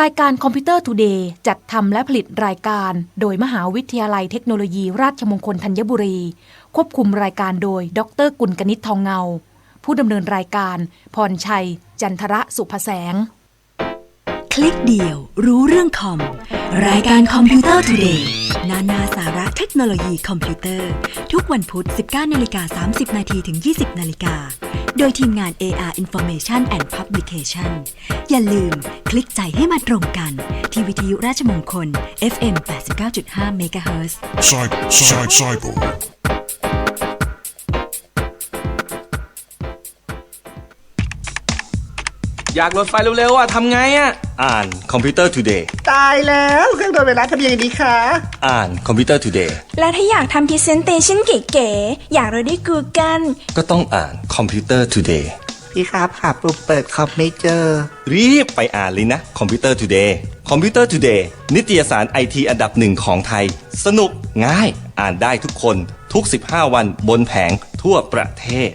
รายการคอมพิวเตอร์ทูเดย์จัดทำและผลิตรายการโดยมหาวิทยาลัยเทคโนโลยีราชมงคลธัญบุรี ควบคุมรายการโดย ดรกุลกนิษฐ์ทองเงา ผู้ดำเนินรายการ พรชัย จันทระสุภแสง คลิกเดียว รู้เรื่องคอม รายการคอมพิวเตอร์ทูเดย์นานาสาระเทคโนโลยีคอมพิวเตอร์ ทุกวันพุธ 19นาฬิกา30 นาทีถึง 20นาฬิกา โดยทีมงาน AR Information and Publication อย่าลืมคลิกใจให้มาตรงกัน ที่วิทยุราชมงคล FM 89.5 MHz Cyber, อยากโหลดไฟล์เร็วๆอะทำไงอะ อ่านคอมพิวเตอร์ Today ตายแล้วเครื่องโดนไวรัสทำยังไงดีคะอ่านคอมพิวเตอร์ Today แล้วถ้าอยากทำ Presentation เก๋ๆ อยากเราได้กูกันก็ต้องอ่านคอมพิวเตอร์ Today พี่ครับหาปุ่มเปิดคอมไม่เจอ รีบไปอ่านเลยนะคอมพิวเตอร์ Today คอมพิวเตอร์ Today นิตยสารไอทีอันดับหนึ่งของไทย สนุกง่ายอ่านได้ทุกคนทุก 15 วันบนแผงทั่วประเทศ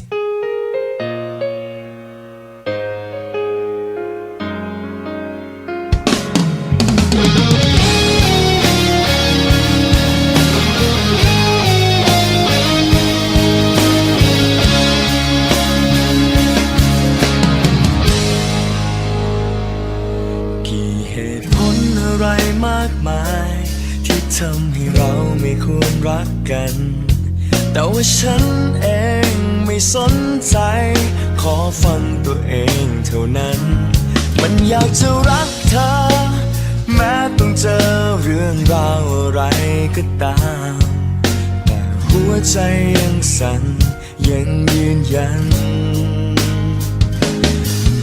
ก็ตาม แต่หัวใจยังสั่นยังยืนยัน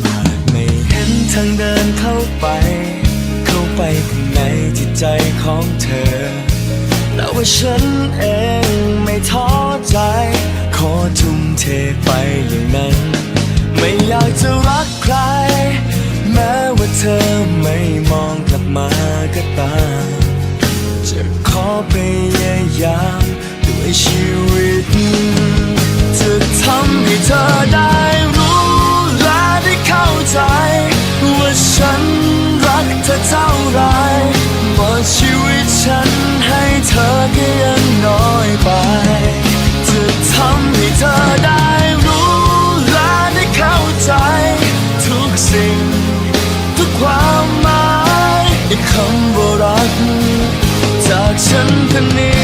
อาจไม่เห็นทางเดินเข้าไป เข้าไปข้างในจิตใจของเธอ แต่ว่าฉันเองไม่ท้อใจ ขอทุ่มเทไปอย่างนั้น ไม่อยากจะรักใคร แม้ว่าเธอไม่มองกลับมาก็ตาม จะขอพยายามด้วยชีวิตจะทำให้เธอได้รู้และได้เข้าใจ ว่าฉันรักเธอเท่าไรหมดชีวิตฉันให้เธอก็ยังน้อยไปจะทำให้เธอได้รู้และได้เข้าใจ ทุกสิ่ง ฉันคนนี้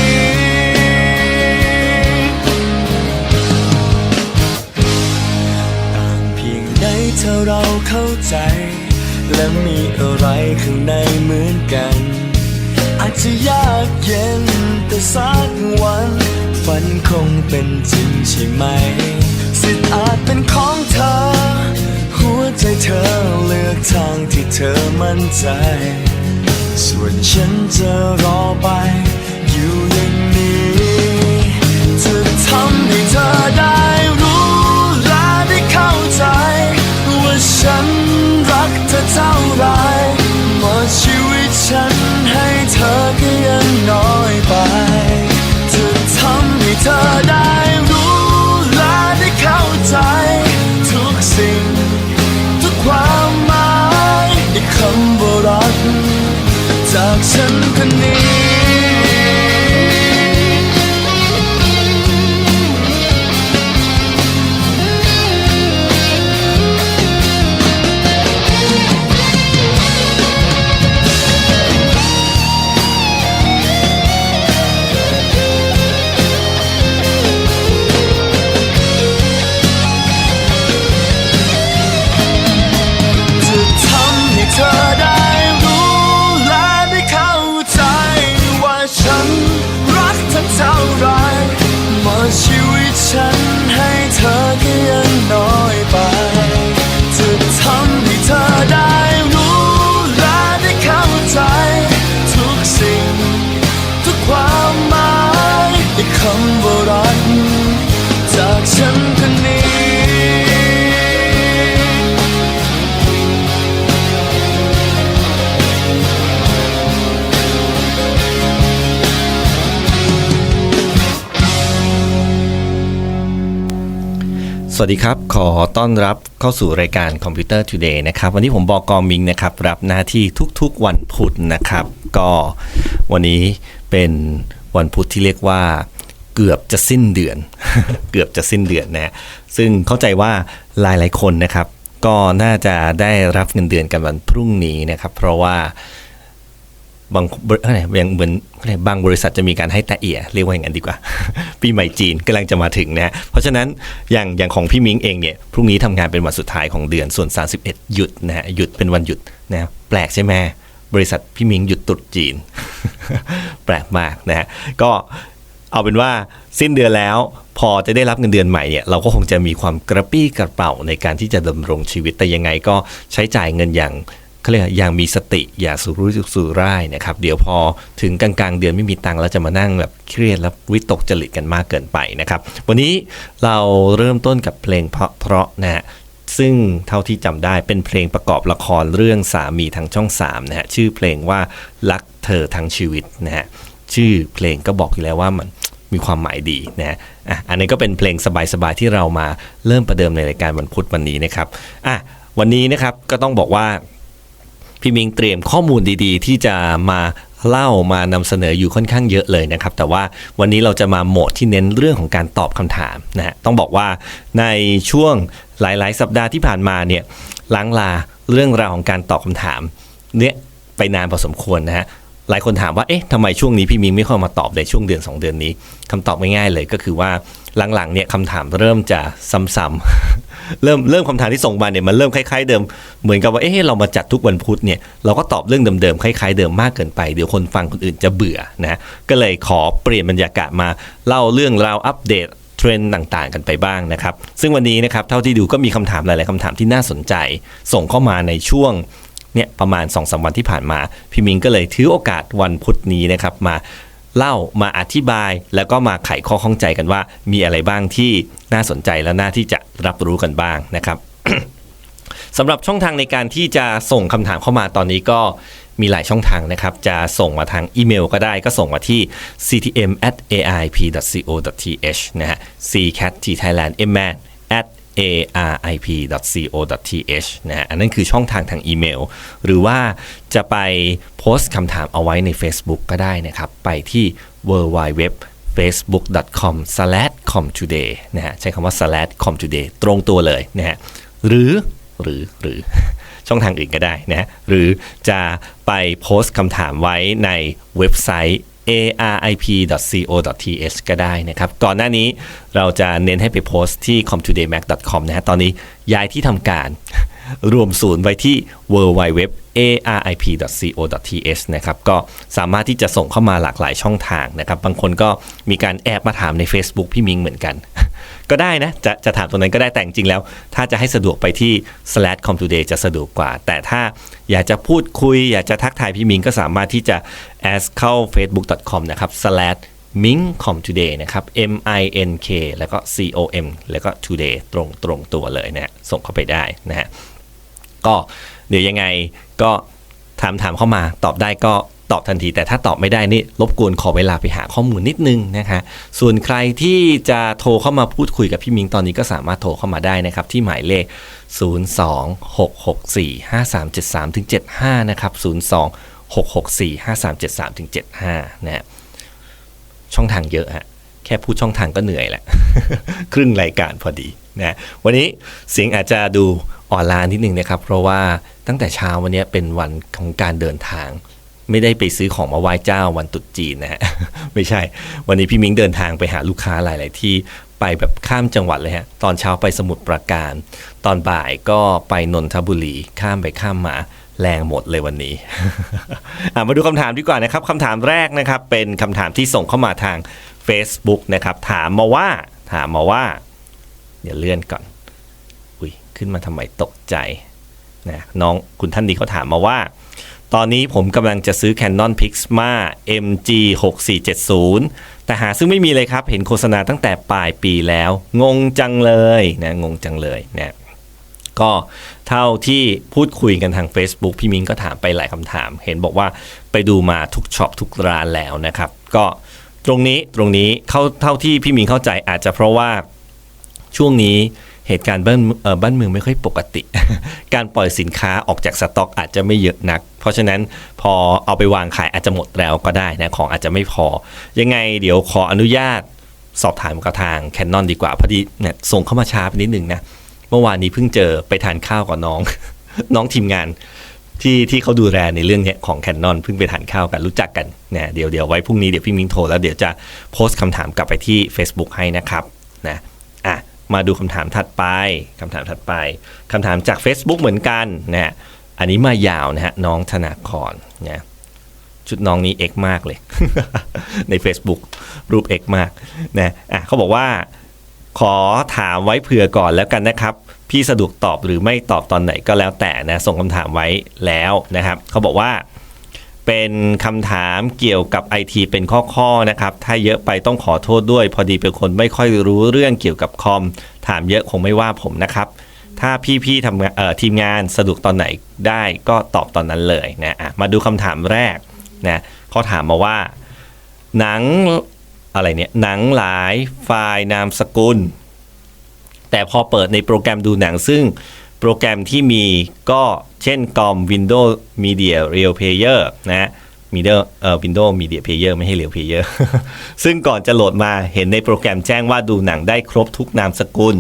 ต่างเพียงใดเธอเราเข้าใจ และมีอะไรข้างในเหมือนกัน อาจจะยากเย็นแต่สักวัน ฝันคงเป็นจริงใช่ไหม สิทธิ์อาจเป็นของเธอ หัวใจเธอเลือกทางที่เธอมั่นใจ ส่วนฉันจะรอไป อยู่อย่างนี้จะทำให้เธอได้รู้และได้เข้าใจ ว่าฉันรักเธอเท่าไรหมดชีวิตฉันให้เธอก็ยังน้อยไปจะทำให้เธอได้รู้และได้เข้าใจ ทุกสิ่ง ทุกความหมายในคำว่ารัก จากฉันคนนี้ วัสดีครับ ขอต้อนรับเข้าสู่รายการคอมพิวเตอร์ Today นะครับ วันนี้ผมบอกกอมิงนะครับ รับหน้าที่ทุกๆวันพุธนะครับ ก็วันนี้เป็นวันพุธที่เรียกว่าเกือบจะสิ้นเดือน เกือบจะสิ้นเดือนนะฮะซึ่งเข้าใจว่าหลายๆคนนะครับ ก็น่าจะได้รับเงินเดือนกันวันพรุ่งนี้นะครับ เพราะว่า บางบริอะไรอย่างเหมือนอะไรบางบริษัทจะมีการให้แตะเอียเรียกว่าอย่างนั้นดีกว่า ปีใหม่จีนกำลังจะมาถึงนะฮะเพราะฉะนั้นอย่างอย่างของพี่มิงเองเนี่ยพรุ่งนี้ทำงานเป็นวันสุดท้ายของเดือนส่วน 31 หยุดนะฮะหยุดเป็นวันหยุดนะแปลกใช่ไหมบริษัทพี่มิงหยุดตรุษจีน แปลกมากนะฮะก็เอาเป็นว่าสิ้นเดือนแล้ว พอจะได้รับเงินเดือนใหม่เนี่ยเราก็คงจะมีความกระปี้กระเป๋าในการที่จะดำรงชีวิตแต่ยังไงก็ใช้จ่ายเงินอย่าง เขาเรียกอย่างมีสติอย่าสุรุ่ยสุร่ายนะครับ เดี๋ยวพอถึงกลางๆ เดือนไม่มีตังค์แล้วจะมานั่งแบบเครียดแล้ววิตกจริตกันมากเกินไปนะครับ วันนี้เราเริ่มต้นกับเพลงเพราะๆนะฮะซึ่งเท่าที่จำได้เป็นเพลงประกอบละครเรื่องสามีทางช่อง3นะฮะชื่อเพลงว่ารักเธอทั้งชีวิตนะฮะชื่อเพลงก็บอกอยู่แล้วว่ามันมีความหมายดีนะฮะอะอันนี้ก็เป็นเพลงสบายๆที่เรามาเริ่มประเดิมในรายการวันพุธวันนี้นะครับอะวันนี้นะครับก็ต้องบอกว่า พี่มิงเตรียมข้อมูลดีๆ ที่จะมาเล่ามานำเสนออยู่ค่อนข้างเยอะเลยนะครับ แต่ว่าวันนี้เราจะมาโหมดที่เน้นเรื่องของการตอบคำถามนะฮะต้องบอกว่าในช่วงหลายๆ สัปดาห์ที่ผ่านมาเนี่ยล้างลาเรื่องราวของการตอบคำถามเนี่ยไปนานพอสมควรนะฮะ หลายคนถามว่า เอ๊ะทำไมช่วงนี้พี่มิงไม่ค่อยมาตอบในช่วงเดือน 2 เดือนนี้คำตอบง่ายๆเลยก็คือว่าหลังๆเนี่ยคำถามเริ่มจะซ้ำๆเริ่มเริ่มคำถามที่ส่งมาเนี่ยมันเริ่มคล้ายๆเดิม เหมือนกับว่า เอ๊ะเรามาจัดทุกวันพุธเนี่ยเราก็ตอบเรื่องเดิมๆคล้ายๆเดิมมากเกินไปเดี๋ยวคนฟังคนอื่นจะเบื่อนะก็เลยขอเปลี่ยนบรรยากาศมาเล่าเรื่องราวอัปเดตเทรนด์ต่างๆ กันไปบ้างนะครับ ซึ่งวันนี้นะครับเท่าที่ดูก็มีคำถามหลายๆคำถามที่น่าสนใจ ส่งเข้ามาในช่วง เนี่ยประมาณ2อสวันที่ผ่านมา พี่มิงก็เลยถือโอกาสวันพุธนี้นะครับมาเล่ามาอธิบายแล้วก็มาไขข้อข้องใจกันว่า มีอะไรบ้างที่น่าสนใจและน่าที่จะรับรู้กันบ้างนะครับสำหรับช่องทางในการที่จะส่งคำถามเข้ามาตอนนี้ก็มีหลายช่องทางนะครับ จะส่งมาทางอีเมลก็ได้ก็ส่งมาที่ ctm at aip co th นะฮะ ccat thailand m at arip co th นะฮะอันนั้นคือช่องทางทางอีเมล หรือว่าจะไปโพสต์คำถามเอาไว้ใน Facebook ก็ได้นะครับ ไปที่ w w w facebook.com comtoday นะฮะใช้คำว่า comtoday ตรงตัวเลยนะฮะหรือหรือหรือช่องทางอื่นก็ได้นะหรือจะไปโพสต์คำถามไว้ในเว็บไซต์ arip.co.th ก็ได้นะครับ ก่อนหน้านี้เราจะเน้นให้ไปโพสต์ที่ comtodaymac.com นะฮะตอนนี้ย้ายที่ทำการ รวมศูนย์ไว้ที่ www arip.co.th นะครับก็สามารถที่จะส่งเข้ามาหลากหลายช่องทางนะครับ บางคนก็มีการแอบมาถามใน Facebook พี่มิงเหมือนกัน ก็ได้นะ จะจะถามตรงนั้นก็ได้แต่จริงๆแล้ว ถ้าจะให้สะดวกไปที่ slash com today จะสะดวกกว่า แต่ถ้าอยากจะพูดคุย อยากจะทักทายพี่มิงก็สามารถที่จะ ask เข้า facebook.com นะครับ slash mincom today นะครับ m i n k แล้วก็ c o m แล้วก็ today ตรงตรงตัวเลยนะฮะส่งเข้าไปได้นะฮะ ก็เดี๋ยวยังไงก็ถามถามเข้ามาตอบได้ก็ตอบทันที แต่ถ้าตอบไม่ได้นี่รบกวนขอเวลาไปหาข้อมูลนิดนึงนะคะ ส่วนใครที่จะโทรเข้ามาพูดคุยกับพี่มิงตอนนี้ก็สามารถโทรเข้ามาได้นะครับ ที่หมายเลข 026645373-75 นะครับ 026645373-75 นะฮะช่องทางเยอะฮะแค่พูดช่องทางก็เหนื่อยแหละ ครึ่งรายการพอดีนะวันนี้เสียงอาจจะดู อ่อนล้านิดนึงนะครับเพราะว่าตั้งแต่เช้าวันนี้เป็นวันของการเดินทาง ไม่ได้ไปซื้อของมาไหว้เจ้าวันตรุษจีนนะฮะไม่ใช่ วันนี้พี่มิ้งเดินทางไปหาลูกค้าหลาย ๆ ที่ไปแบบข้ามจังหวัดเลยฮะตอนเช้าไปสมุทรปราการ ตอนบ่ายก็ไปนนทบุรีข้ามไปข้ามมาแรงหมดเลยวันนี้ มาดูคำถามดีกว่านะครับคำถามแรกนะครับเป็นคำถามที่ส่งเข้ามาทาง Facebook นะครับถามมาว่าถามมาว่า เดี๋ยวเลื่อนก่อน ขึ้นมาทำไมตกใจนะน้องคุณท่านนี้เขาถามมาว่า ตอนนี้ผมกำลังจะซื้อ Canon Pixma MG 6470แต่หาซึ่งไม่มีเลยครับ เห็นโฆษณาตั้งแต่ปลายปีแล้ว งงจังเลยนะงงจังเลยนะก็เท่าที่พูดคุยกันทาง Facebook พี่มิงก็ถามไปหลายคำถาม เห็นบอกว่าไปดูมาทุกช็อปทุกร้านแล้วนะครับ ก็ตรงนี้ตรงนี้เข้าเท่าที่พี่มิงเข้าใจอาจจะเพราะว่าช่วงนี้ เหตุการณ์บ้านเออบ้านเมืองไม่ค่อยปกติ การปล่อยสินค้าออกจากสต็อกอาจจะไม่เยอะนัก เพราะฉะนั้นพอเอาไปวางขายอาจจะหมดแล้วก็ได้นะของอาจจะไม่พอ ยังไงเดี๋ยวขออนุญาตสอบถามกับทางแคนนอนดีกว่าพอดีเนี่ยส่งเข้ามาช้าไปนิดนึงนะเมื่อวานนี้เพิ่งเจอไปทานข้าวกับน้อง น้องทีมงานที่ที่เขาดูแลในเรื่องนี้ของแคนนอนเพิ่งไปทานข้าวกันรู้จักกันเนะเดี๋ยวเดี๋ยวไว้พรุ่งนี้เดี๋ยวพี่มิงโทรแล้วเดี๋ยวจะโพสต์คำถามกลับไปที่ Facebook ให้นะครับนะ มาดูคำถามถัดไปคำถามถัดไปคำถามจาก Facebook เหมือนกันนะอันนี้มายาวนะฮะน้องธนาครนะชุดน้องนี้เอกมากเลย ใน Facebook รูปเอกมากนะอะเขาบอกว่า ขอถามไว้เผื่อก่อนแล้วกันนะครับ พี่สะดวกตอบหรือไม่ตอบตอนไหนก็แล้วแต่นะ ส่งคำถามไว้แล้วนะครับ เขาบอกว่า เป็นคำถามเกี่ยวกับไอทีเป็นข้อๆนะครับ ถ้าเยอะไปต้องขอโทษด้วย พอดีเป็นคนไม่ค่อยรู้เรื่องเกี่ยวกับคอม ถามเยอะคงไม่ว่าผมนะครับ ถ้าพี่ๆทำเอ่อทีมงานสะดวกตอนไหนได้ก็ตอบตอนนั้นเลยนะะมาดูคำถามแรกนะเขาถามมาว่า หนังอะไรเนี่ยหนังหลายไฟล์นามสกุล แต่พอเปิดในโปรแกรมดูหนังซึ่ง โปรแกรมที่มีก็เช่นกอม Windows Media Real Player นะ Media เอ่อ Windows Media Player ไม่ให้ Real Player ซึ่งก่อนจะโหลดมาเห็นในโปรแกรมแจ้งว่าดูหนังได้ครบทุกนามสกุล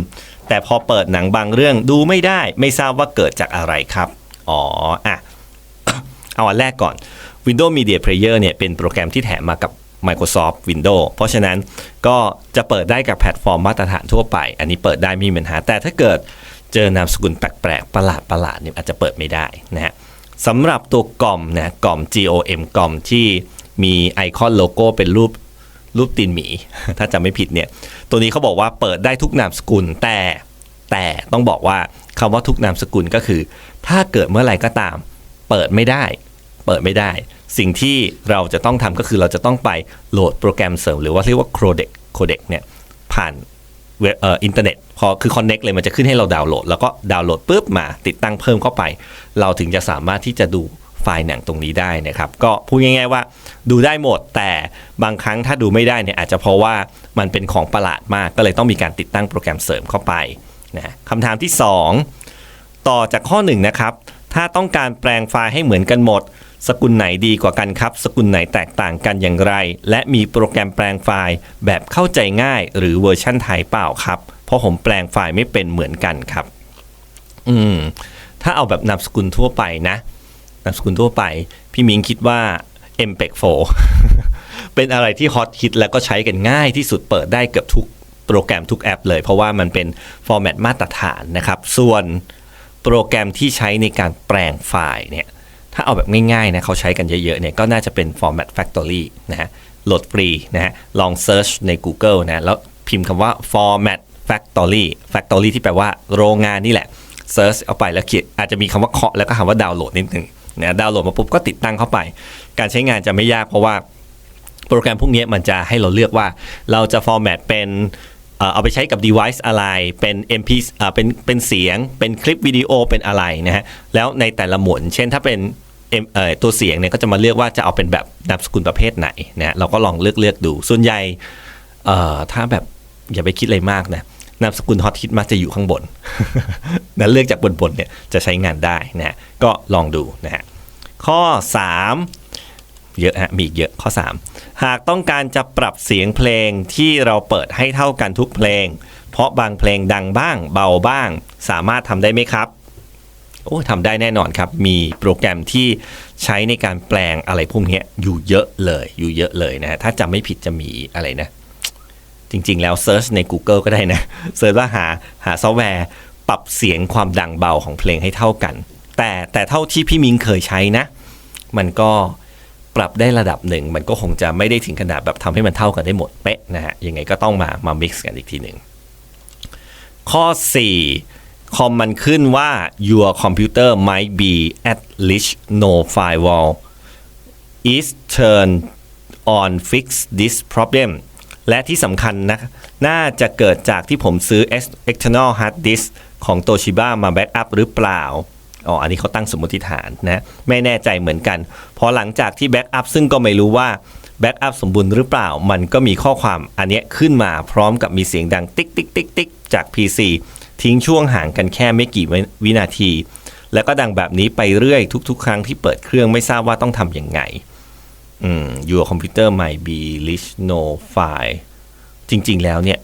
แต่พอเปิดหนังบางเรื่องดูไม่ได้ไม่ทราบว่าเกิดจากอะไรครับ อ๋ออะเอาอันแรกก่อน Windows Media Player เนี่ยเป็นโปรแกรมที่แถมมากับ Microsoft Windows เพราะฉะนั้นก็จะเปิดได้กับแพลตฟอร์มมาตรฐานทั่วไป อันนี้เปิดได้ไม่มีปัญหา แต่ถ้าเกิด เจอนามสกุลแปลกๆ ประหลาดประหลาดๆเนี่ยอาจจะเปิดไม่ได้นะฮะสำหรับตัวกล่อมนะกล่อม GOM กล่อมที่มีไอคอนโลโก้เป็นรูปรูปตีนหมี ถ้าจำไม่ผิดเนี่ย ตัวนี้เขาบอกว่าเปิดได้ทุกนามสกุลแต่แต่ต้องบอกว่าคำว่าทุกนามสกุลก็คือ ถ้าเกิดเมื่อไหร่ก็ตาม เปิดไม่ได้ เปิดไม่ได้ สิ่งที่เราจะต้องทำก็คือเราจะต้องไปโหลดโปรแกรมเสริม หรือว่าเรียกว่า codec codec เนี่ยผ่าน เอ่ออินเทอร์เน็ตพอคือ connect เลยมันจะขึ้นให้เราดาวน์โหลด แล้วก็ดาวน์โหลดปุ๊บมาติดตั้งเพิ่มเข้าไป เราถึงจะสามารถที่จะดูไฟล์หนังตรงนี้ได้นะครับ ก็พูดง่ายๆว่าดูได้หมด แต่บางครั้งถ้าดูไม่ได้เนี่ยอาจจะเพราะว่ามันเป็นของประหลาดมาก ก็เลยต้องมีการติดตั้งโปรแกรมเสริมเข้าไปนะคำถามที่สองต่อจากข้อหนึ่งนะครับ ถ้าต้องการแปลงไฟล์ให้เหมือนกันหมด สกุลไหนดีกว่ากันครับ สกุลไหนแตกต่างกันอย่างไร และมีโปรแกรมแปลงไฟล์แบบเข้าใจง่าย หรือเวอร์ชั่นไทยเปล่าครับ เพราะผมแปลงไฟล์ไม่เป็นเหมือนกันครับ อืม ถ้าเอาแบบนามสกุลทั่วไปนะนามสกุลทั่วไป พี่มิงคิดว่า m p e g 4เป็นอะไรที่ฮอตฮิตแล้วก็ใช้กันง่ายที่สุดเปิดได้เกือบทุกโปรแกรมทุกแอปเลย เพราะว่ามันเป็นฟอร์แมตมาตรฐานนะครับ ส่วน โปรแกรมที่ใช้ในการแปลงไฟล์เนี่ยถ้าเอาแบบง่ายๆนะเขาใช้กันเยอะๆเนี่ยก็น่าจะเป็น Format Factory นะฮะโหลดฟรีนะฮะลอง Search ใน Google นะแล้วพิมพ์คำว่า Format Factory Factory ที่แปลว่าโรงงานนี่แหละ Search เอาไปแล้วเขียนอาจจะมีคำว่าเคาะแล้วก็คำว่าดาวน์โหลดนิดนึงนะดาวน์โหลดมาปุ๊บก็ติดตั้งเข้าไป การใช้งานจะไม่ยากเพราะว่าโปรแกรมพวกนี้มันจะให้เราเลือกว่าเราจะ format เป็น เอาไปใช้กับ device อะไร เป็น MP เอ่อเป็นเป็นเสียง เป็นคลิปวิดีโอเป็นอะไรนะฮะ แล้วในแต่ละหมวดเช่นถ้าเป็นเอ่อตัวเสียงเนี่ยก็จะมาเลือกว่าจะเอาเป็นแบบนามสกุลประเภทไหนนะเราก็ลองเลือกเลือกดู ส่วนใหญ่เอ่อถ้าแบบอย่าไปคิดอะไรมากนะนามสกุลฮอตฮิตมักจะอยู่ข้างบนนั้นเลือกจากบนบนเนี่ยจะใช้งานได้นะฮะก็ลองดูนะฮะข้อ 3 เยอะฮะมีอีกเยอะข้อ 3 หากต้องการจะปรับเสียงเพลงที่เราเปิดให้เท่ากันทุกเพลง เพราะบางเพลงดังบ้าง เบาบ้าง สามารถทำได้ไหมครับโอ้ทำได้แน่นอนครับ มีโปรแกรมที่ใช้ในการแปลงอะไรพวกนี้อยู่เยอะเลยอยู่เยอะเลยนะฮะถ้าจำไม่ผิดจะมีอะไรนะ จริงๆแล้วเซิร์ชใน Google ก็ได้นะเซิร์ชว่าหาหาซอฟต์แวร์ ปรับเสียงความดังเบาของเพลงให้เท่ากัน แต่แต่เท่าที่พี่มิงเคยใช้นะ มันก็ ปรับได้ระดับหนึ่ง มันก็คงจะไม่ได้ถึงขนาดแบบทำให้มันเท่ากันได้หมดเป๊ะนะฮะยังไงก็ต้องมามา mix กันอีกทีหนึ่งข้อ 4 คอมมันขึ้นว่า your computer might be at least no firewall is turn on fix this problem และที่สำคัญนะ น่าจะเกิดจากที่ผมซื้อ external hard disk ของ Toshiba มาแบ็กอัพหรือเปล่า อ๋อ อันนี้เขาตั้งสมมติฐานนะ ไม่แน่ใจเหมือนกัน พอหลังจากที่แบ็กอัพซึ่งก็ไม่รู้ว่าแบ็กอัพสมบูรณ์หรือเปล่า มันก็มีข้อความอันนี้ขึ้นมาพร้อมกับมีเสียงดังติ๊กติ๊กติ๊กติ๊กจาก PC ทิ้งช่วงห่างกันแค่ไม่กี่วินาที แล้วก็ดังแบบนี้ไปเรื่อยทุก ๆ ครั้งที่เปิดเครื่องไม่ทราบว่าต้องทำยังไงอืม your computer might be list no file จริง ๆ แล้วเนี่ย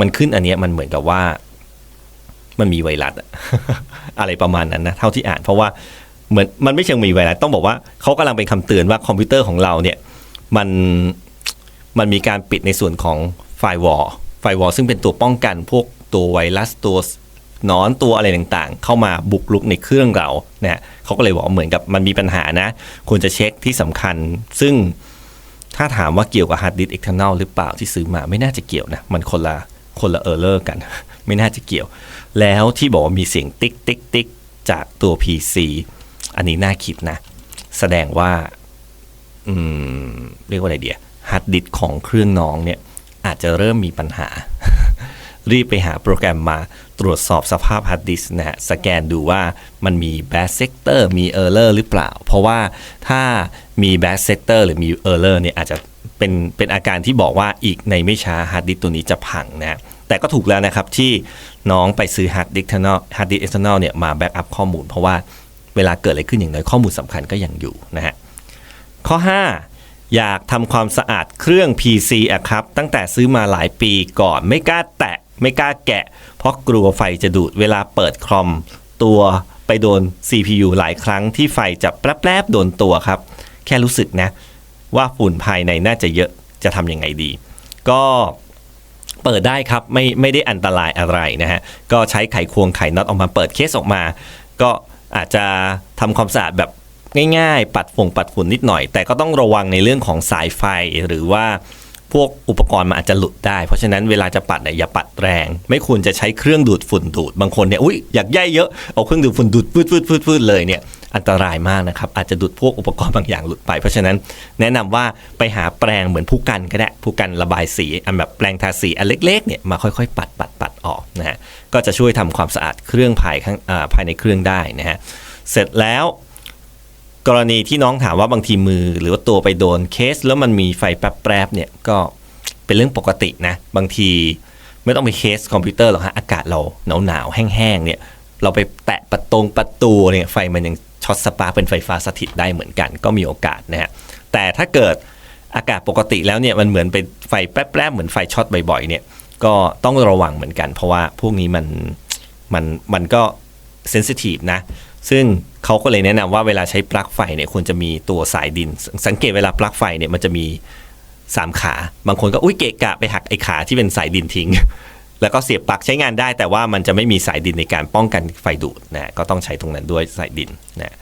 มันขึ้นอันเนี้ยมันเหมือนกับว่า มันมีไวรัสอะไรประมาณนั้นนะ เท่าที่อ่านเพราะว่า เหมือนมันไม่เชิงมีไวรัสต้องบอกว่าเขากำลังเป็นคำเตือนว่าคอมพิวเตอร์ของเราเนี่ยมันมันมีการปิดในส่วนของไฟวอลไฟวอลซึ่งเป็นตัวป้องกันพวกตัวไวรัสตัวนอนตัวอะไรต่างๆ เข้ามาบุกรุกในเครื่องเราเนี่ยเขาก็เลยบอกเหมือนกับมันมีปัญหานะ ควรจะเช็คที่สำคัญ ซึ่งถ้าถามว่าเกี่ยวกับฮาร์ดดิสก์เอ็กเทอร์นลหรือเปล่าที่ซื้อมาไม่น่าจะเกี่ยวนะ มันคนละคนละเออร์เลอร์กัน ไม่น่าจะเกี่ยว แล้วที่บอกว่ามีเสียงติ๊กติ๊กติ๊กจากตัว PC อันนี้น่าคิดนะ แสดงว่าเรียกว่าอะไรเดียฮาร์ดดิสของเครื่องน้องเนี่ย อาจจะเริ่มมีปัญหา รีบไปหาโปรแกรมมาตรวจสอบสภาพฮาร์ดดิสนะฮะสแกนดูว่ามันมี bad sector มี error หรือเปล่า เพราะว่าถ้ามี bad sector หรือมี error เลอร์เนี่ยอาจจะเป็นเป็นอาการที่บอกว่าอีกในไม่ช้าฮาร์ดดิสตัวนี้จะพังนะแต่ก็ถูกแล้วนะครับที่น้องไปซื้อฮาร์ดดิสก์ external ฮาร์ดดิสก์ external เนี่ยมาแบ็กอัพข้อมูล เพราะว่า เวลาเกิดอะไรขึ้นอย่างน้อยข้อมูลสำคัญก็ยังอยู่นะฮะข้อ 5 อยากทำความสะอาดเครื่อง PC อะครับ ตั้งแต่ซื้อมาหลายปีก่อนไม่กล้าแตะไม่กล้าแกะ เพราะกลัวไฟจะดูดเวลาเปิดคอมตัวไปโดน CPU หลายครั้งที่ไฟจะแป๊บๆโดนตัวครับ แค่รู้สึกนะ ว่าฝุ่นภายในน่าจะเยอะจะทำยังไงดี ก็เปิดได้ครับไม่ไม่ได้อันตรายอะไรนะฮะ ก็ใช้ไขควงไขน็อตออกมาเปิดเคสออกมา ก็ อาจจะทำความสะอาดแบบง่ายๆ ปัดฝุ่งปัดฝุ่นนิดหน่อย แต่ก็ต้องระวังในเรื่องของสายไฟหรือว่าพวกอุปกรณ์มันอาจจะหลุดได้ เพราะฉะนั้นเวลาจะปัดเนี่ยอย่าปัดแรง ไม่ควรจะใช้เครื่องดูดฝุ่นดูด บางคนเนี่ย อุ้ยอยากย่ายเยอะ เอาเครื่องดูดฝุ่นดูดฟืดฟืดฟืดฟืดเลยเนี่ย อันตรายมากนะครับ อาจจะดูดพวกอุปกรณ์บางอย่างหลุดไป เพราะฉะนั้นแนะนำว่าไปหาแปรงเหมือนผู้กันก็ได้ผู้กันระบายสีอันแบบแปรงทาสีอันเล็กๆเนี่ยมาค่อยๆ ปัดปัดปัดออกนะฮะก็จะช่วยทำความสะอาดเครื่องภายข้างภายในเครื่องได้นะฮะเสร็จแล้วกรณีที่น้องถามว่าบางทีมือ หรือว่าตัวไปโดนเคส แล้วมันมีไฟแป๊บๆเนี่ยก็เป็นเรื่องปกตินะ บางทีไม่ต้องไปเคสคอมพิวเตอร์หรอกฮะอากาศเราหนาวๆแห้งๆเนี่ยเราไปแตะประตงประตูเนี่ยไฟมันยัง ช็อตสปาร์เป็นไฟฟ้าสถิตได้เหมือนกัน ก็มีโอกาสนะฮะแต่ถ้าเกิดอากาศปกติแล้วเนี่ยมันเหมือนเป็นไฟแป๊บๆเหมือนไฟช็อตบ่อยๆเนี่ยก็ต้องระวังเหมือนกัน เพราะว่าพวกนี้มันมันมันก็เซนซิทีฟนะ ซึ่งเขาก็เลยแนะนำว่าเวลาใช้ปลั๊กไฟเนี่ยควรจะมีตัวสายดิน สังเกตเวลาปลั๊กไฟเนี่ยมันจะมีสามขา บางคนก็อุ้ยเกะกะไปหักไอ้ขาที่เป็นสายดินทิ้ง แล้วก็เสียบปลั๊กใช้งานได้ แต่ว่ามันจะไม่มีสายดินในการป้องกันไฟดูดนะก็ต้องใช้ตรงนั้นด้วยสายดินนะ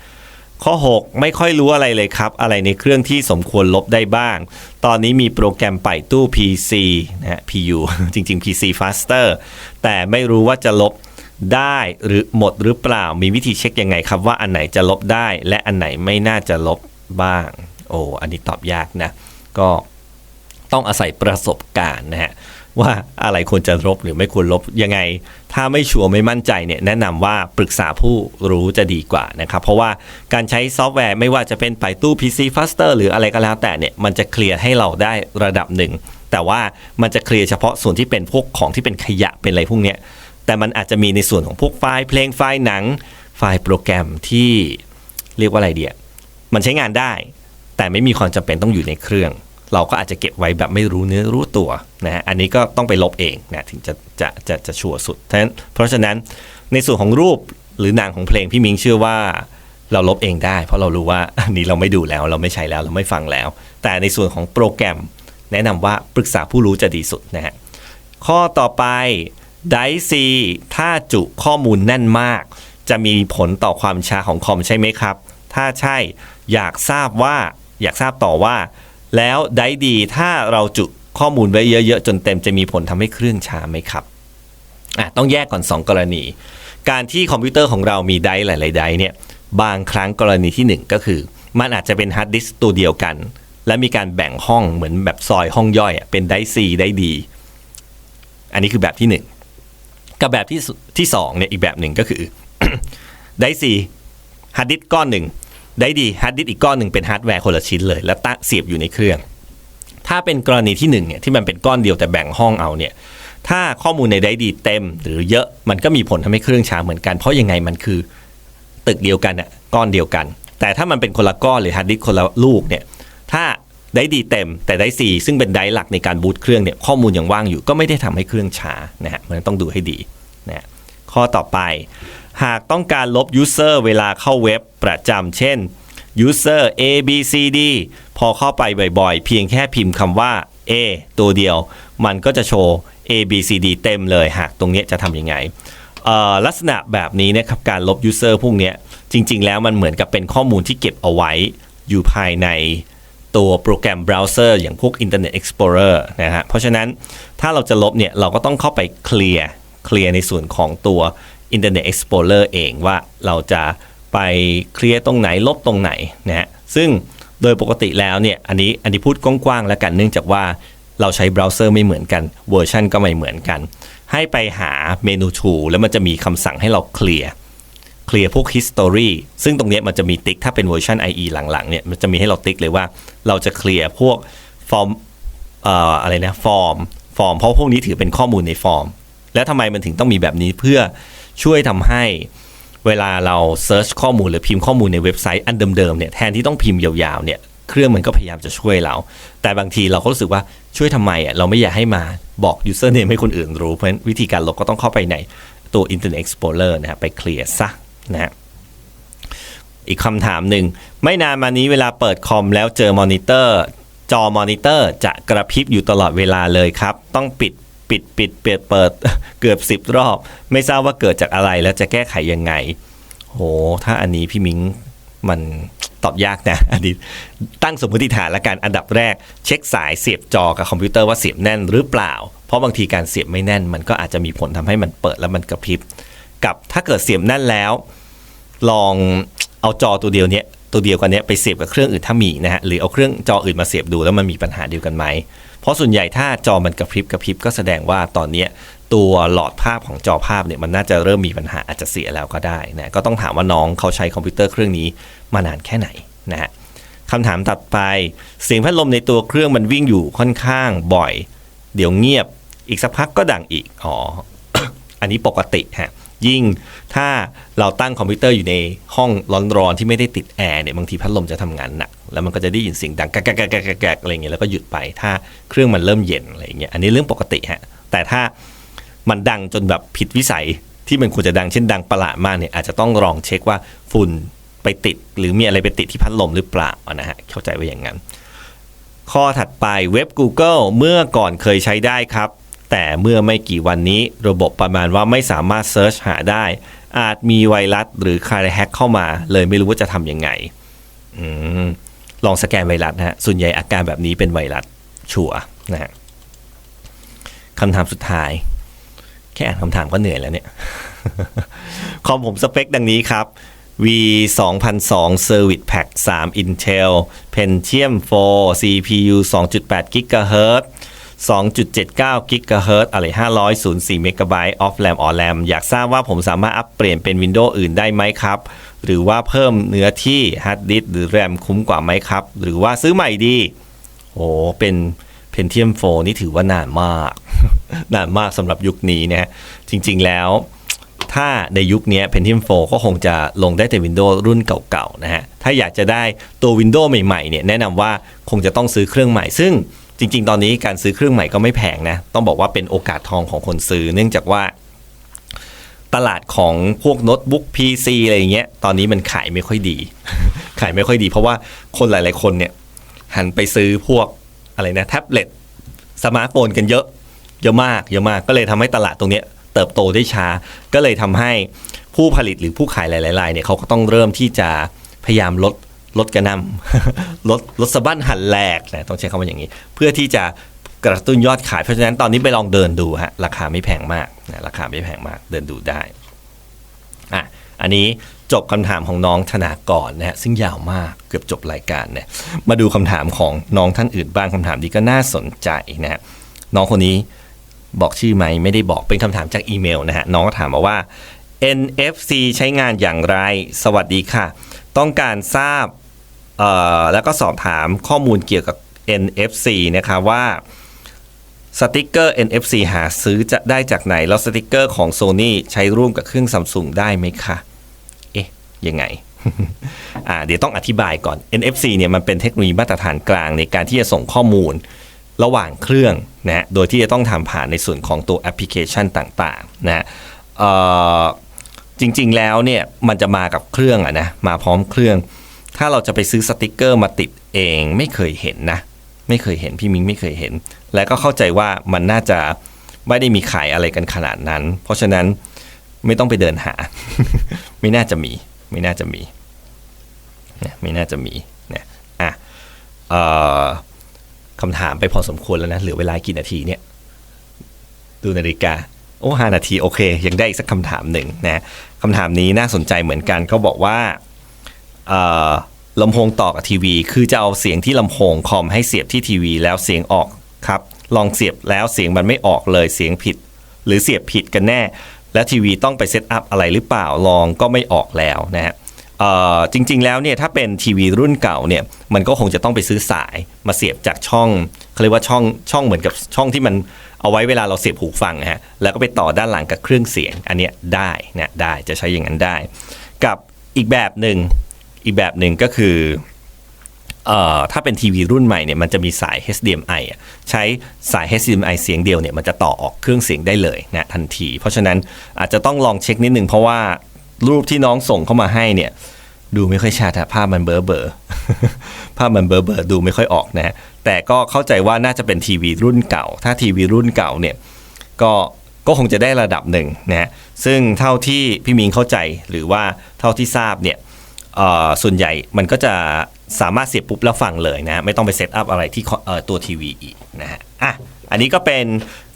ข้อ 6 ไม่ค่อยรู้อะไรเลยครับ อะไรในเครื่องที่สมควรลบได้บ้าง ตอนนี้มีโปรแกรมไปตู้ PC นะฮะ PU จริง ๆ PC Faster แต่ไม่รู้ว่าจะลบได้หรือหมดหรือเปล่ามีวิธีเช็คยังไงครับว่าอันไหนจะลบได้ และอันไหนไม่น่าจะลบบ้าง โอ้อันนี้ตอบยากนะ ก็ต้องอาศัยประสบการณ์นะฮะ ว่าอะไรควรจะลบหรือไม่ควรลบยังไง ถ้าไม่ชัวร์ไม่มั่นใจเนี่ยแนะนำว่าปรึกษาผู้รู้จะดีกว่านะครับเพราะว่าการใช้ซอฟต์แวร์ไม่ว่าจะเป็นไปตู้ PC Faster หรืออะไรก็แล้วแต่เนี่ยมันจะเคลียร์ให้เราได้ระดับหนึ่งแต่ว่ามันจะเคลียร์เฉพาะส่วนที่เป็นพวกของที่เป็นขยะเป็นอะไรพวกเนี้ยแต่มันอาจจะมีในส่วนของพวกไฟล์เพลงไฟล์หนัง ไฟล์โปรแกรมที่เรียกว่าอะไรเดียมันใช้งานได้ แต่ไม่มีความจำเป็นต้องอยู่ในเครื่อง เราก็อาจจะเก็บไว้แบบไม่รู้เนื้อรู้ตัวนะฮะอันนี้ก็ต้องไปลบเองนะถึงจะจะจะจะชัวร์สุดเพราะฉะนั้นในส่วนของรูปหรือหนังของเพลงพี่มิงเชื่อว่าเราลบเองได้ เพราะเรารู้ว่าอันนี้เราไม่ดูแล้ว เราไม่ใช้แล้วเราไม่ฟังแล้ว แต่ในส่วนของโปรแกรม แนะนำว่าปรึกษาผู้รู้จะดีสุดนะฮะข้อต่อไปไดซีถ้าจุข้อมูลแน่นมาก จะมีผลต่อความช้าของคอมใช่ไหมครับ ถ้าใช่อยากทราบว่าอยากทราบต่อว่า แล้วไดดีถ้าเราจุข้อมูลไว้เยอะๆ จนเต็มจะมีผลทำให้เครื่องช้าไหมครับอะต้องแยกก่อน 2 กรณี การที่คอมพิวเตอร์ของเรามีไดหลายๆไดเนี่ยบางครั้งกรณีที่ 1 ก็คือ มันอาจจะเป็นฮาร์ดดิสก์ตัวเดียวกัน และมีการแบ่งห้องเหมือนแบบซอยห้องย่อยเป็นไดซีไดดีอันนี้คือแบบที่หนึ่งกับแบบที่ที่สองเนี่ยอีกแบบหนึ่งก็คือไดซีฮาร์ดดิสก์ก้อนหนึ่ง ได้ดีฮาร์ดดิสก์อีกก้อนหนึ่งเป็นฮาร์ดแวร์คนละชิ้นเลย แล้วตั้งเสียบอยู่ในเครื่อง ถ้าเป็นกรณีที่หนึ่งเนี่ยที่มันเป็นก้อนเดียวแต่แบ่งห้องเอาเนี่ยถ้าข้อมูลในไดดีเต็ม หรือเยอะมันก็มีผลทำให้เครื่องช้าเหมือนกัน เพราะยังไงมันคือตึกเดียวกันอะก้อนเดียวกัน แต่ถ้ามันเป็นคนละก้อนหรือฮาร์ดดิสก์คนละลูกเนี่ยถ้าได้ดีเต็มแต่ได้สี่ซึ่งเป็นไดร์หลักในการบูตเครื่องเนี่ยข้อมูลยังว่างอยู่ก็ไม่ได้ทำให้เครื่องช้านะฮะมันต้องดูให้ดีนะข้อต่อไป หากต้องการลบ user เวลาเข้าเว็บประจำเช่น user a b c d พอเข้าไปบ่อยๆ เพียงแค่พิมพ์คำว่า a ตัวเดียว มันก็จะโชว์ a b c d เต็มเลยหากตรงนี้จะทำยังไงลักษณะแบบนี้นะครับการลบ user พวกนี้จริง ๆ แล้วมันเหมือนกับเป็นข้อมูลที่เก็บเอาไว้อยู่ภายในตัวโปรแกรมเบราว์เซอร์อย่างพวก Internet Explorer นะฮะเพราะฉะนั้นถ้าเราจะลบเนี่ยเราก็ต้องเข้าไปเคลียร์เคลียร์ในส่วนของตัว Internet Explorer เองว่าเราจะไปเคลียร์ตรงไหนลบตรงไหนนะฮะซึ่งโดยปกติแล้วเนี่ยอันนี้อันนี้พูดกว้างๆแล้วกันเนื่องจากว่าเราใช้เบราว์เซอร์ไม่เหมือนกันเวอร์ชันก็ไม่เหมือนกัน ให้ไปหาเมนู tool แล้วมันจะมีคำสั่งให้เราเคลียร์เคลียร์พวก history ซึ่งตรงเนี้ยมันจะมีติ๊กถ้าเป็นเวอร์ชัน IE หลังๆเนี่ยมันจะมีให้เราติ๊กเลยว่าเราจะเคลียร์พวกฟอร์มอะไรนะฟอร์มฟอร์มเพราะพวกนี้ถือเป็นข้อมูลในฟอร์ม แล้วทำไมมันถึงต้องมีแบบนี้เพื่อ ช่วยทำให้เวลาเราเซิร์ชข้อมูลหรือพิมพ์ข้อมูลในเว็บไซต์อันเดิมๆเนี่ยแทนที่ต้องพิมพ์ยาวๆเนี่ยเครื่องมันก็พยายามจะช่วยเรา แต่บางทีเราก็รู้สึกว่าช่วยทำไมอะเราไม่อยากให้มาบอก username ให้คนอื่นรู้ เพราะฉะนั้นวิธีการลบก็ต้องเข้าไปในตัว Internet Explorer นะฮะไปเคลียร์ซะนะฮะอีกคำถามหนึ่ง ไม่นานมานี้เวลาเปิดคอมแล้วเจอมอนิเตอร์ จอมอนิเตอร์จะกระพริบอยู่ตลอดเวลาเลยครับ ต้องปิด ปิดปิดเปิดเปิดเกือบสิบรอบ ไม่ทราบว่าเกิดจากอะไรแล้วจะแก้ไขยังไง โห ถ้าอันนี้พี่มิงมันตอบยากนะอันนี้ตั้งสมมติฐานและกันอันดับแรก เช็คสายเสียบจอกับคอมพิวเตอร์ว่าเสียบแน่นหรือเปล่า เพราะบางทีการเสียบไม่แน่น มันก็อาจจะมีผลทำให้มันเปิดแล้วมันกระพริบ กับถ้าเกิดเสียบแน่นแล้ว ลองเอาจอตัวเดียวเนี้ยตัวเดียวกันเนี้ยไปเสียบกับเครื่องอื่นถ้ามีนะฮะหรือเอาเครื่องจออื่นมาเสียบดูแล้วมันมีปัญหาเดียวกันไหม เพราะส่วนใหญ่ถ้าจอมันกระพริบกระพริบก็แสดงว่าตอนนี้ตัวหลอดภาพของจอภาพเนี่ยมันน่าจะเริ่มมีปัญหาอาจจะเสียแล้วก็ได้นะก็ต้องถามว่าน้องเขาใช้คอมพิวเตอร์เครื่องนี้มานานแค่ไหนนะฮะคำถามตัดไปเสียงพัดลมในตัวเครื่องมันวิ่งอยู่ค่อนข้างบ่อย เดี๋ยวเงียบอีกสักพักก็ดังอีกอ๋ออันนี้ปกติฮะยิ่งถ้าเราตั้งคอมพิวเตอร์อยู่ในห้องร้อนๆที่ไม่ได้ติดแอร์เนี่ยบางทีพัดลมจะทำงานหนัก แล้วมันก็จะได้ยินเสียงดังแกรกแกรกแกรกแกรกแกรกอะไรเงี้ยแล้วก็หยุดไปถ้าเครื่องมันเริ่มเย็นอะไรเงี้ยอันนี้เรื่องปกติฮะแต่ถ้ามันดังจนแบบผิดวิสัยที่มันควรจะดังเช่นดังประหลาดมากเนี่ยอาจจะต้องลองเช็คว่าฝุ่นไปติด หรือมีอะไรไปติดที่พัดลมหรือเปล่านะฮะเข้าใจไว่าอย่างนั้น ข้อถัดไปเว็บ Google เมื่อก่อนเคยใช้ได้ครับ แต่เมื่อไม่กี่วันนี้ระบบประมาณว่าไม่สามารถเซิร์ชหาได้ อาจมีไวรัสหรือใครแฮ็กเข้ามา เลยไม่รู้ว่าจะทำยังไงอม ลองสแกนไวรัสนะฮะส่วนใหญ่อาการแบบนี้เป็นไวรัสชัวนะฮะคำถามสุดท้าย แค่อ่านคำถามก็เหนื่อยแล้วเนี่ย คอมผมสเปคดังนี้ครับ V 2002 Service Pack 3 Intel Pentium 4 CPU 2.8 GHz 2.79 GHz อะไร 504 MB of RAM or RAM อยากทราบว่าผมสามารถอัปเปลี่ยนเป็น Windows อื่นได้ไหมครับ หรือว่าเพิ่มเนื้อที่ฮาร์ดดิสก์หรือ RAM คุ้มกว่าไหมครับ หรือว่าซื้อใหม่ดีโอ้เป็น Pentium 4นี่ถือว่านานมาก นานมากสำหรับยุคนี้นะจริงๆแล้ว ถ้าในยุคนี้ Pentium 4ก็คงจะลงได้แต่ Windows รุ่นเก่าๆนะฮะ ถ้าอยากจะได้ตัว Windows ใหม่ๆเนี่ยแนะนำว่าคงจะต้องซื้อเครื่องใหม่ ซึ่งจริง ๆ ตอนนี้การซื้อเครื่องใหม่ก็ไม่แพงนะ ต้องบอกว่าเป็นโอกาสทองของคนซื้อ เนื่องจากว่า ตลาดของพวกโน้ตบุ๊ก PC อะไรอย่างเงี้ยตอนนี้มันขายไม่ค่อยดี ขายไม่ค่อยดี เพราะว่าคนหลาย ๆ คนเนี่ยหันไปซื้อพวกอะไรนะแท็บเล็ตสมาร์ทโฟนกันเยอะ เยอะมากเยอะมากก็เลยทำให้ตลาดตรงเนี้ยเติบโตได้ช้า ก็เลยทำให้ผู้ผลิตหรือผู้ขายหลายๆรายเนี่ยเขาก็ต้องเริ่มที่จะพยายามลดลดกระนำลดลดสะบั้นหันแหลกนะต้องใช้คำว่าอย่างนี้ เพื่อที่จะ กระตุ้นยอดขาย เพราะฉะนั้นตอนนี้ไปลองเดินดูฮะราคาไม่แพงมากนะราคาไม่แพงมากเดินดูได้อะอันนี้จบคำถามของน้องธนากรนะฮะซึ่งยาวมากเกือบจบรายการเนี่ยมาดูคำถามของน้องท่านอื่นบ้างคำถามนี้ก็น่าสนใจนะฮะน้องคนนี้บอกชื่อไหมไม่ได้บอกเป็นคำถามจากอีเมลนะฮะน้องก็ถามมาว่า NFC ใช้งานอย่างไร สวัสดีค่ะ ต้องการทราบเอ่อแล้วก็สอบถามข้อมูลเกี่ยวกับ NFC นะคะว่า สติกเกอร์ NFC หาซื้อจะได้จากไหน แล้วสติกเกอร์ของ Sony ใช้ร่วมกับเครื่อง Samsung ได้ไหมคะ เอ๊ะ ยังไง อ่า เดี๋ยวต้องอธิบายก่อน NFC เนี่ยมันเป็นเทคโนโลยีมาตรฐานกลางในการที่จะส่งข้อมูลระหว่างเครื่องนะโดยที่จะต้องทำผ่านในส่วนของตัวแอปพลิเคชันต่างๆนะจริงๆแล้วเนี่ยมันจะมากับเครื่องอะนะมาพร้อมเครื่อง ถ้าเราจะไปซื้อสติกเกอร์มาติดเองไม่เคยเห็นนะ ไม่เคยเห็นพี่มิงไม่เคยเห็น และก็เข้าใจว่ามันน่าจะไม่ได้มีขายอะไรกันขนาดนั้น เพราะฉะนั้นไม่ต้องไปเดินหา ไม่น่าจะมี ไม่น่าจะมีนะไม่น่าจะมีนะอะเอ่อคำถามไปพอสมควรแล้วนะ เหลือเวลากี่นาทีเนี่ย ดูนาฬิกา โอ้ห้านาที โอเค ยังได้อีกสักคำถามหนึ่งนะคำถามนี้น่าสนใจเหมือนกันเขาบอกว่าเอ่อ ลำโพงต่อกับทีวี คือจะเอาเสียงที่ลำโพงคอมให้เสียบที่ทีวี แล้วเสียงออกครับ ลองเสียบแล้วเสียงมันไม่ออกเลยเสียงผิด หรือเสียบผิดกันแน่ แล้วทีวีต้องไปเซตอัพอะไรหรือเปล่าลองก็ไม่ออกแล้วนะฮะจริงๆ แล้วเนี่ยถ้าเป็นทีวีรุ่นเก่าเนี่ยมันก็คงจะต้องไปซื้อสายมาเสียบจากช่องเขาเรียกว่าช่องช่องเหมือนกับช่องที่มันเอาไว้เวลาเราเสียบหูฟังฮะแล้วก็ไปต่อด้านหลังกับเครื่องเสียง อันเนี้ยได้นะได้จะใช้อย่างนั้นได้ กับอีกแบบหนึ่ง อีกแบบหนึ่งก็คือเอ่อถ้าเป็นทีวีรุ่นใหม่เนี่ยมันจะมีสาย HDMI อะใช้สาย HDMI เสียงเดียวเนี่ยมันจะต่อออกเครื่องเสียงได้เลยนะทันที เพราะฉะนั้นอาจจะต้องลองเช็คนิดนึงเพราะว่ารูปที่น้องส่งเข้ามาให้เนี่ยดูไม่ค่อยชัดภาพมันเบลอเบลอภาพมันเบลอเบลอดูไม่ค่อยออกนะฮะแต่ก็เข้าใจว่าน่าจะเป็นทีวีรุ่นเก่า ถ้าทีวีรุ่นเก่าเนี่ยก็ก็คงจะได้ระดับหนึ่งนะฮะซึ่งเท่าที่พี่มิงเข้าใจหรือว่าเท่าที่ทราบเนี่ย ส่วนใหญ่มันก็จะสามารถเสียบปุ๊บแล้วฟังเลยนะไม่ต้องไปเซตอัพอะไรที่ตัวทีวีอีกนะฮะอะอันนี้ก็เป็น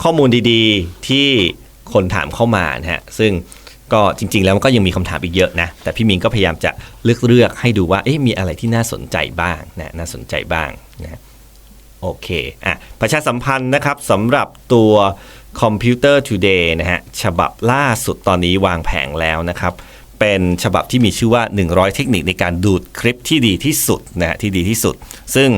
ข้อมูลดีๆที่คนถามเข้ามานะฮะซึ่งก็จริงๆแล้วมันก็ยังมีคำถามอีกเยอะนะ แต่พี่มิงก็พยายามจะเลือกเลือกให้ดูว่าเอ๊ะมีอะไรที่น่าสนใจบ้างนะน่าสนใจบ้างนะโอเคอะประชาสัมพันธ์นะครับสำหรับตัว Computer Today นะฮะฉบับล่าสุดตอนนี้วางแผงแล้วนะครับ เป็นฉบับที่มีชื่อว่า 100 เทคนิคในการดูดคลิปที่ดีที่สุดนะฮะที่ดีที่สุด ซึ่ง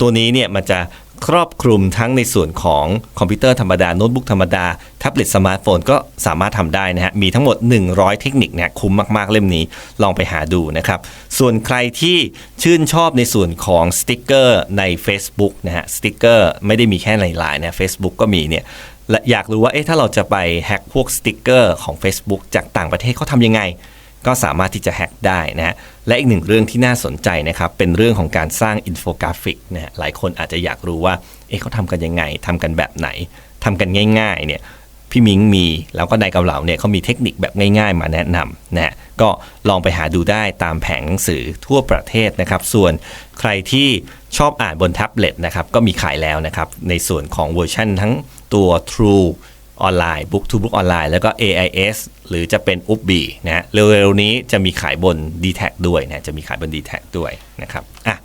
ตัวนี้เนี่ยมันจะครอบคลุมทั้งในส่วนของคอมพิวเตอร์ธรรมดา โน้ตบุ๊กธรรมดา แท็บเล็ตสมาร์ทโฟนก็สามารถทำได้นะฮะ มีทั้งหมด 100 เทคนิคเนี่ยคุ้มมาก ๆ เล่มนี้ลองไปหาดูนะครับ ส่วนใครที่ชื่นชอบในส่วนของสติกเกอร์ใน Facebook นะฮะสติกเกอร์ไม่ได้มีแค่ในไลน์นะ Facebook ก็มีเนี่ยและอยากรู้ว่าเอ๊ะถ้าเราจะไปแฮ็กพวกสติกเกอร์ของ Facebook จากต่างประเทศเขาทำยังไง ก็สามารถที่จะแฮ็กได้นะฮะและอีกหนึ่งเรื่องที่น่าสนใจนะครับเป็นเรื่องของการสร้างอินโฟกราฟิกนะฮะหลายคนอาจจะอยากรู้ว่าเอ๊ะเขาทำกันยังไงทำกันแบบไหนทำกันง่ายๆเนี่ยพี่มิงมีแล้วก็นายเกาเหลาเนี่ยเขามีเทคนิคแบบง่ายๆ มาแนะนำนะฮะก็ลองไปหาดูได้ตามแผงหนังสือทั่วประเทศนะครับ ส่วนใครที่ชอบอ่านบนแท็บเล็ตนะครับก็มีขายแล้วนะครับในส่วนของเวอร์ชันทั้งตัว True ออนไลน์ Book to Book ออนไลน์แล้วก็ AIS หรือจะเป็น u b b i นะฮะเร็วๆนี้จะมีขายบน d t แทด้วยนะจะมีขายบน d t แทด้วยนะครับอะ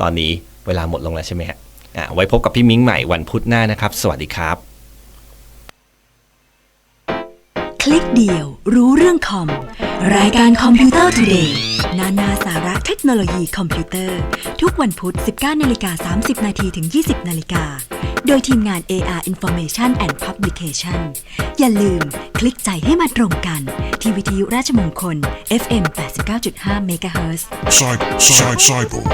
ตอนนี้เวลาหมดลงแล้วใช่ไหมฮะอะไว้พบกับพี่มิ้งใหม่วันพุธหน้านะครับ สวัสดีครับ ลิกเดียว รู้เรื่องคอม รายการคอมพิวเตอร์ Today นานาสาระเทคโนโลยีคอมพิวเตอร์ ทุกวันพุธ 19นาฬิกา30 นาทีถึง 20 นาฬิกา โดยทีมงาน AR Information and Publication อย่าลืมคลิกใจให้มาตรงกัน ที่วิทยุราชมงคล FM 89.5 MHz Cy- cy- cycle.